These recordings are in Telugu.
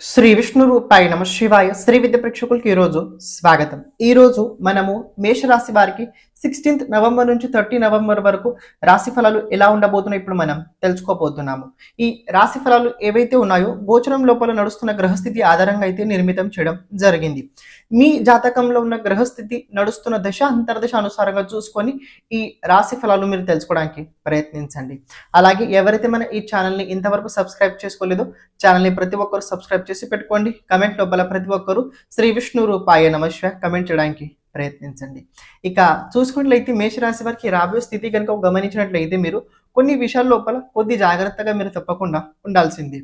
శ్రీ విష్ణు రూపాయ నమ శివాయ శ్రీ విద్య ప్రేక్షకులకి ఈరోజు స్వాగతం. ఈరోజు మనము మేషరాశి వారికి సిక్స్టీన్త్ నవంబర్ నుంచి థర్టీ నవంబర్ వరకు రాశి ఫలాలు ఎలా ఉండబోతున్నాయి ఇప్పుడు మనం తెలుసుకోబోతున్నాము. ఈ రాశి ఫలాలు ఏవైతే ఉన్నాయో గోచరం లోపల నడుస్తున్న గ్రహస్థితి ఆధారంగా అయితే నిర్మితం చేయడం జరిగింది. మీ జాతకంలో ఉన్న గ్రహస్థితి నడుస్తున్న దశ అంతర్దశ అనుసారంగా చూసుకొని ఈ రాశి ఫలాలు మీరు తెలుసుకోవడానికి ప్రయత్నించండి. అలాగే ఎవరైతే మన ఈ ఛానల్ని ఇంతవరకు సబ్స్క్రైబ్ చేసుకోలేదో ఛానల్ని ప్రతి ఒక్కరు సబ్స్క్రైబ్ చేసి పెట్టుకోండి. కమెంట్ లోపల ప్రతి ఒక్కరు శ్రీ విష్ణు రూపాయ నమశివ కమెంట్ చేయడానికి ప్రయత్నించండి. ఇక చూసుకున్నట్లయితే మేషరాశి వారికి రాబోయే స్థితి కనుక గమనించినట్లయితే మీరు కొన్ని విషయాల లోపల కొద్ది జాగ్రత్తగా మీరు తప్పకుండా ఉండాల్సింది.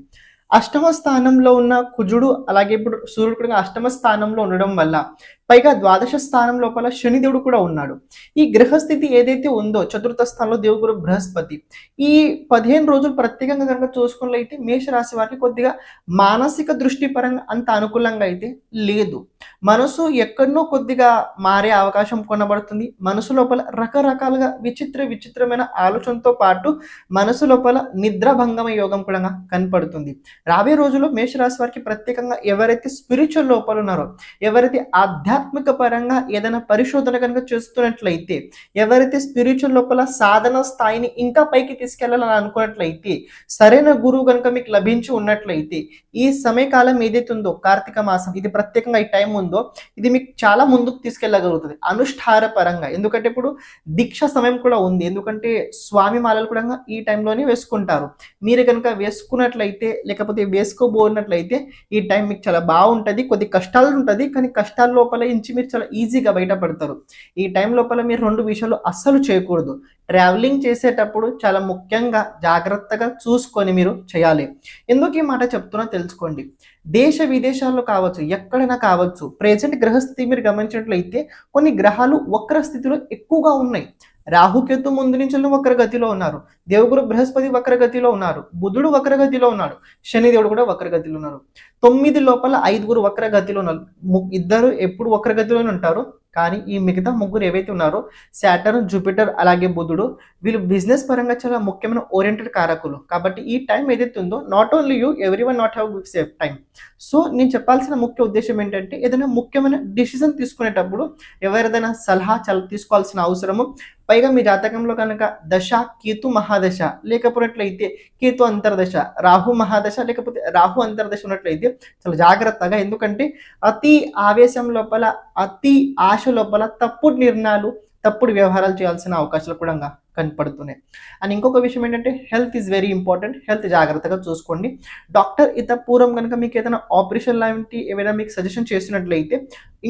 అష్టమ స్థానంలో ఉన్న కుజుడు అలాగే ఇప్పుడు సూర్యుడు కూడా అష్టమ స్థానంలో ఉండడం వల్ల పైగా ద్వాదశ స్థానం లోపల శనిదేవుడు కూడా ఉన్నాడు. ఈ గ్రహస్థితి ఏదైతే ఉందో చతుర్థ స్థానంలో దేవుగురు బృహస్పతి. ఈ పదిహేను రోజులు ప్రత్యేకంగా కనుక చూసుకున్నట్లయితే మేషరాశి వారికి కొద్దిగా మానసిక దృష్టి పరంగా అంత అనుకూలంగా అయితే లేదు. మనసు ఎక్కడనో కొద్దిగా మారే అవకాశం కొనబడుతుంది. మనసు లోపల రకరకాలుగా విచిత్ర విచిత్రమైన ఆలోచనతో పాటు మనసు లోపల నిద్రాభంగమ యోగం కూడా కనపడుతుంది. రాబోయే రోజుల్లో మేషరాశి వారికి ప్రత్యేకంగా ఎవరైతే స్పిరిచువల్ లోపల ఉన్నారో ఎవరైతే ఆధ్యాత్మిక పరంగా ఏదైనా పరిశోధన కనుక చేస్తున్నట్లయితే ఎవరైతే స్పిరిచువల్ లోపల సాధన స్థాయిని ఇంకా పైకి తీసుకెళ్ళాలని అనుకున్నట్లయితే సరైన గురువు కనుక మీకు లభించి ఉన్నట్లయితే ఈ సమయకాలం ఏదైతే ఉందో కార్తీక మాసం ఇది ప్రత్యేకంగా ఈ టైం ఉందో ఇది మీకు చాలా ముందుకు తీసుకెళ్ళగలుగుతుంది. అనుష్ఠాన పరంగా ఎందుకంటే ఇప్పుడు దీక్ష సమయం కూడా ఉంది. ఎందుకంటే స్వామి మాలలు కూడా ఈ టైంలోనే వేసుకుంటారు. మీరు కనుక వేసుకున్నట్లయితే లేకపోతే వేసుకోబోనట్లయితే ఈ టైం మీకు చాలా బాగుంటుంది కొద్ది కష్టాలు ఉంటుంది కానీ కష్టాల లోపల నుంచి మీరు చాలా ఈజీగా బయటపడతారు. ఈ టైం లోపల మీరు రెండు విషయాలు అస్సలు చేయకూడదు. ట్రావెలింగ్ చేసేటప్పుడు చాలా ముఖ్యంగా జాగ్రత్తగా చూసుకొని మీరు చేయాలి. ఎందుకు ఈ మాట చెప్తున్నా తెలుసుకోండి. దేశ విదేశాల్లో కావచ్చు ఎక్కడైనా కావచ్చు ప్రెజెంట్ గ్రహస్థితి మీరు గమనించినట్లయితే కొన్ని గ్రహాలు వక్ర స్థితిలో ఎక్కువగా ఉన్నాయి. రాహుకేతు ముందు నుంచి వక్రగతిలో ఉన్నారు. దేవగురు బృహస్పతి వక్రగతిలో ఉన్నారు. బుధుడు వక్రగతిలో ఉన్నాడు. శనిదేవుడు కూడా వక్రగతిలో ఉన్నారు. తొమ్మిది లోపల ఐదుగురు వక్రగతిలో ఉన్నారు. ఇద్దరు ఎప్పుడు వక్రగతిలోనే ఉంటారు? కానీ ఈ మిగతా ముగ్గురు ఏవైతే ఉన్నారో శాటర్న్ జూపిటర్ అలాగే బుధుడు వీళ్ళు బిజినెస్ పరంగా చాలా ముఖ్యమైన ఓరియంటెడ్ కారకులు. కాబట్టి ఈ టైం ఏదైతే ఉందో not only you everyone not have safe time so నేను చెప్పాల్సిన ముఖ్య ఉద్దేశం ఏంటంటే ఏదైనా ముఖ్యమైన డిసిజన్ తీసుకునేటప్పుడు ఎవరిదైనా సలహా చాలా తీసుకోవాల్సిన అవసరము పైగా మీ జాతకంలో కనుక దశ కేతు మహాదశ లేకపోయినట్లయితే కేతు అంతర్దశ రాహు మహాదశ లేకపోతే రాహు అంతర్దశ ఉన్నట్లయితే చాలా జాగ్రత్తగా ఎందుకంటే అతి ఆవేశం లోపల అతి ఆశ లోపల తప్పుడు నిర్ణయాలు తప్పుడు వ్యవహారాలు చేయాల్సిన అవకాశాలు కూడా కనపడుతున్నాయి. అండ్ ఇంకొక విషయం ఏంటంటే health is very important health జాగ్రత్తగా చూసుకోండి. డాక్టర్ ఇత పూర్వం కనుక మీకు ఏదైనా ఆపరేషన్ లాంటి ఏమైనా మీకు సజెషన్ చేసినట్లయితే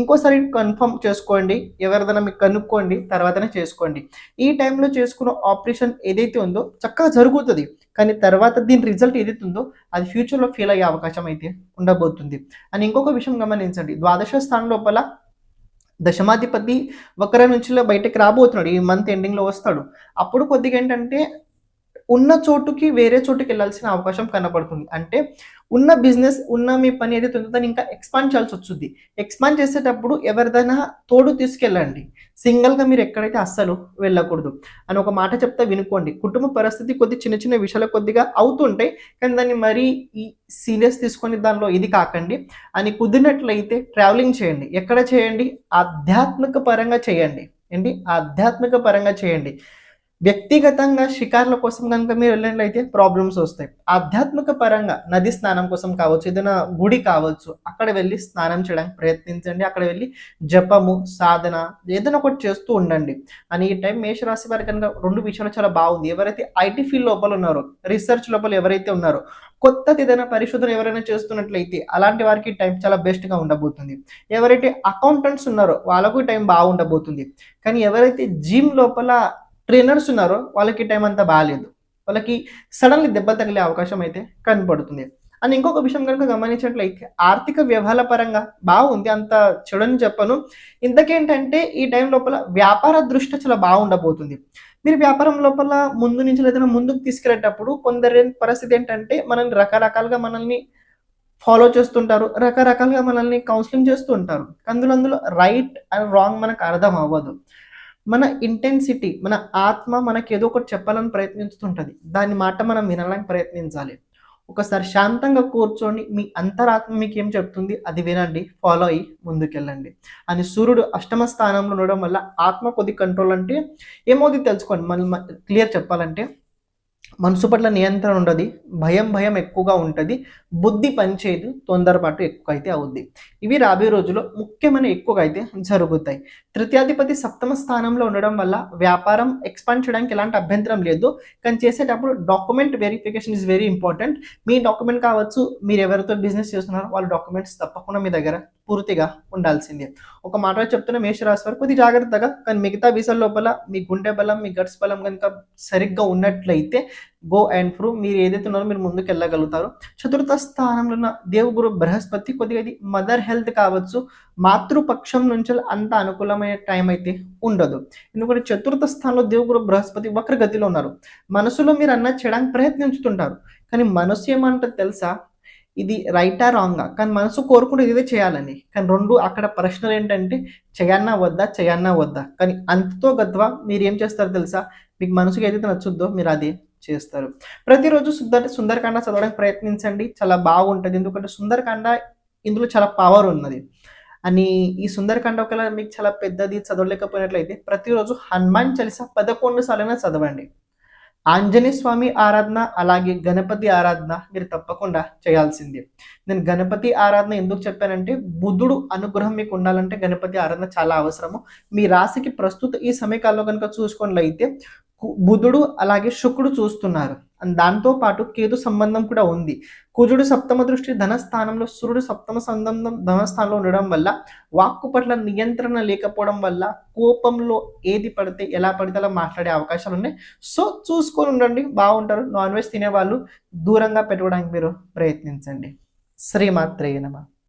ఇంకోసారి కన్ఫర్మ్ చేసుకోండి. ఎవరిదైనా మీకు కనుక్కోండి. తర్వాతనే చేసుకోండి. ఈ టైంలో చేసుకున్న ఆపరేషన్ ఏదైతే ఉందో చక్కగా జరుగుతుంది. కానీ తర్వాత దీని రిజల్ట్ ఏదైతే ఉందో అది ఫ్యూచర్లో ఫెయిల్ అయ్యే అవకాశం అయితే ఉండబోతుంది. అని ఇంకొక విషయం గమనించండి. ద్వాదశ స్థానం లోపల దశమాధిపతి ఒకరి నుంచిలో బయటకు రాబోతున్నాడు. ఈ మంత్ ఎండింగ్లో వస్తాడు. అప్పుడు కొద్దిగా ఏంటంటే ఉన్న చోటుకి వేరే చోటుకి వెళ్ళాల్సిన అవకాశం కనపడుతుంది అంటే ఉన్న బిజినెస్ ఉన్న మీ పని ఏదైతే ఉందో దాన్ని ఇంకా ఎక్స్పాండ్ చేయాల్సి వస్తుంది. ఎక్స్పాండ్ చేసేటప్పుడు ఎవరిదైనా తోడు తీసుకెళ్ళండి. సింగిల్గా మీరు ఎక్కడైతే అస్సలు వెళ్ళకూడదు. అని ఒక మాట చెప్తా వినుకోండి. కుటుంబ పరిస్థితి కొద్ది చిన్న చిన్న విషయాలు కొద్దిగా అవుతుంటాయి కానీ దాన్ని మరీ ఈ సీరియస్ తీసుకొని దానిలో ఇది కాకండి. అని కుదిరినట్లయితే ట్రావెలింగ్ చేయండి. ఎక్కడ చేయండి? ఆధ్యాత్మిక పరంగా చేయండి. ఏంటి? ఆధ్యాత్మిక పరంగా చేయండి. వ్యక్తిగతంగా షికార్ల కోసం కనుక మీరు వెళ్ళినట్లయితే ప్రాబ్లమ్స్ వస్తాయి. ఆధ్యాత్మిక పరంగా నది స్నానం కోసం కావచ్చు ఏదైనా గుడి కావచ్చు అక్కడ వెళ్ళి స్నానం చేయడానికి ప్రయత్నించండి. అక్కడ వెళ్ళి జపము సాధన ఏదైనా ఒకటి చేస్తూ ఉండండి. అని ఈ టైం మేషరాశి వారి కనుక రెండు విషయాలు చాలా బాగుంది. ఎవరైతే ఐటీ ఫీల్డ్ లోపల ఉన్నారో రీసెర్చ్ లోపల ఎవరైతే ఉన్నారో కొత్తది ఏదైనా పరిశోధన ఎవరైనా చేస్తున్నట్లయితే అలాంటి వారికి టైం చాలా బెస్ట్గా ఉండబోతుంది. ఎవరైతే అకౌంటెంట్స్ ఉన్నారో వాళ్ళకు టైం బాగుండబోతుంది. కానీ ఎవరైతే జిమ్ లోపల ట్రైనర్స్ ఉన్నారో వాళ్ళకి టైం అంతా బాగాలేదు వాళ్ళకి సడన్లీ దెబ్బ తగిలే అవకాశం అయితే కనపడుతుంది అండ్ ఇంకొక విషయం కనుక గమనించినట్లయితే ఆర్థిక వ్యవహారాల పరంగా బాగుంది అంత చెడని చెప్పను. ఇంతకేంటంటే ఈ టైం లోపల వ్యాపార దృష్టి చాలా బాగుండబోతుంది. మీరు వ్యాపారం లోపల ముందు నుంచి ఏదైనా ముందుకు తీసుకెళ్ళేటప్పుడు కొందరి పరిస్థితి ఏంటంటే మనల్ని రకరకాలుగా మనల్ని ఫాలో చేస్తుంటారు రకరకాలుగా మనల్ని కౌన్సిలింగ్ చేస్తూ ఉంటారు అందులో అందులో రైట్ అండ్ రాంగ్ మనకు అర్థం అవ్వదు. మన ఇంటెన్సిటీ మన ఆత్మ మనకి ఏదో ఒకటి చెప్పాలని ప్రయత్నిస్తుంటుంది. దాని మాట మనం వినాలని ప్రయత్నించాలి. ఒకసారి శాంతంగా కూర్చొని మీ అంతరాత్మ మీకు ఏం చెప్తుంది? అది వినండి. ఫాలో అయ్యి ముందుకెళ్ళండి. అని సూర్యుడు అష్టమ స్థానంలో ఉండడం వల్ల ఆత్మ కొద్ది కంట్రోల్ అంటే ఏమవుతుంది తెలుసుకోండి. మళ్ళీ క్లియర్ చెప్పాలంటే మనసు పట్ల నియంత్రణ ఉండదు భయం భయం ఎక్కువగా ఉంటుంది బుద్ధి పనిచేయదు తొందరపాటు ఎక్కువ అయితే అవుద్ది. ఇవి రాబోయే రోజుల్లో ముఖ్యమైన ఎక్కువగా అయితే జరుగుతాయి. తృతీయాధిపతి సప్తమ స్థానంలో ఉండడం వల్ల వ్యాపారం ఎక్స్పాండ్ చేయడానికి ఎలాంటి అభ్యంతరం లేదు. కానీ చేసేటప్పుడు document verification is very important. Me document కావచ్చు మీరు ఎవరితో బిజినెస్ చేస్తున్నారో వాళ్ళ డాక్యుమెంట్స్ తప్పకుండా మీ దగ్గర పూర్తిగా ఉండాల్సిందే. ఒక మాట చెప్తున్న మేషరాశి వారు కొద్ది జాగ్రత్తగా కానీ మిగతా విషయాల లోపల మీ గుండె బలం మీ గట్స్ బలం కనుక సరిగ్గా ఉన్నట్లయితే గో అండ్ ప్రూ మీరు ఏదైతే ఉన్నారో మీరు ముందుకు వెళ్ళగలుగుతారు. చతుర్థ స్థానంలో ఉన్న దేవుగురు బృహస్పతి కొద్దిగా ఇది మదర్ హెల్త్ కావచ్చు. మాతృపక్షం నుంచి అంత అనుకూలమైన టైం అయితే ఉండదు. ఎందుకంటే చతుర్థ స్థానంలో దేవుగురు బృహస్పతి వక్రగతిలో ఉన్నారు. మనసులో మీరు అన్న చేయడానికి ప్రయత్నించుతుంటారు. కానీ మనసు ఏమంటుంది తెలుసా? ఇది రైటా రాంగా కానీ మనసు కోరుకుంటే ఇదే చేయాలని. కానీ రెండు అక్కడ ప్రశ్నలు ఏంటంటే చేయన్నా వద్దా? చేయన్నా వద్దా? కానీ అంతతో గద్వా మీరు ఏం చేస్తారు తెలుసా? మీకు మనసుకి ఏదైతే నచ్చుద్దో మీరు అది చేస్తారు. ప్రతిరోజు సుందర సుందరకాండ చదవడానికి ప్రయత్నించండి. చాలా బాగుంటుంది. ఎందుకంటే సుందరకాండ ఇందులో చాలా పవర్ ఉన్నది. అని ఈ సుందరకాండ ఒకవేళ మీకు చాలా పెద్దది చదవలేకపోయినట్లయితే ప్రతిరోజు హనుమాన్ చలిసా పదకొండు సార్లైనా చదవండి. ఆంజనేయ స్వామి ఆరాధన అలాగే గణపతి ఆరాధన మీరు తప్పకుండా చేయాల్సిందే. నేను గణపతి ఆరాధన ఎందుకు చెప్పానంటే బుధుడు అనుగ్రహం మీకు ఉండాలంటే గణపతి ఆరాధన చాలా అవసరము. మీ రాశికి ప్రస్తుత ఈ సమయకాలంలో కనుక చూసుకున్నట్లయితే బుధుడు అలాగే శుక్రుడు చూస్తున్నారు. దాంతో పాటు కేతు సంబంధం కూడా ఉంది. కుజుడు సప్తమ దృష్టి ధనస్థానంలో సూర్యుడు సప్తమ సంబంధం ధనస్థానంలో ఉండడం వల్ల వాక్కు పట్ల నియంత్రణ లేకపోవడం వల్ల కోపంలో ఏది పడితే ఎలా పడితే అలా మాట్లాడే అవకాశాలు ఉన్నాయి. సో చూసుకొని ఉండండి. బాగుంటారు. నాన్ వెజ్ తినే వాళ్ళు దూరంగా పెట్టుకోవడానికి మీరు ప్రయత్నించండి. శ్రీమాత్రేయ నమ.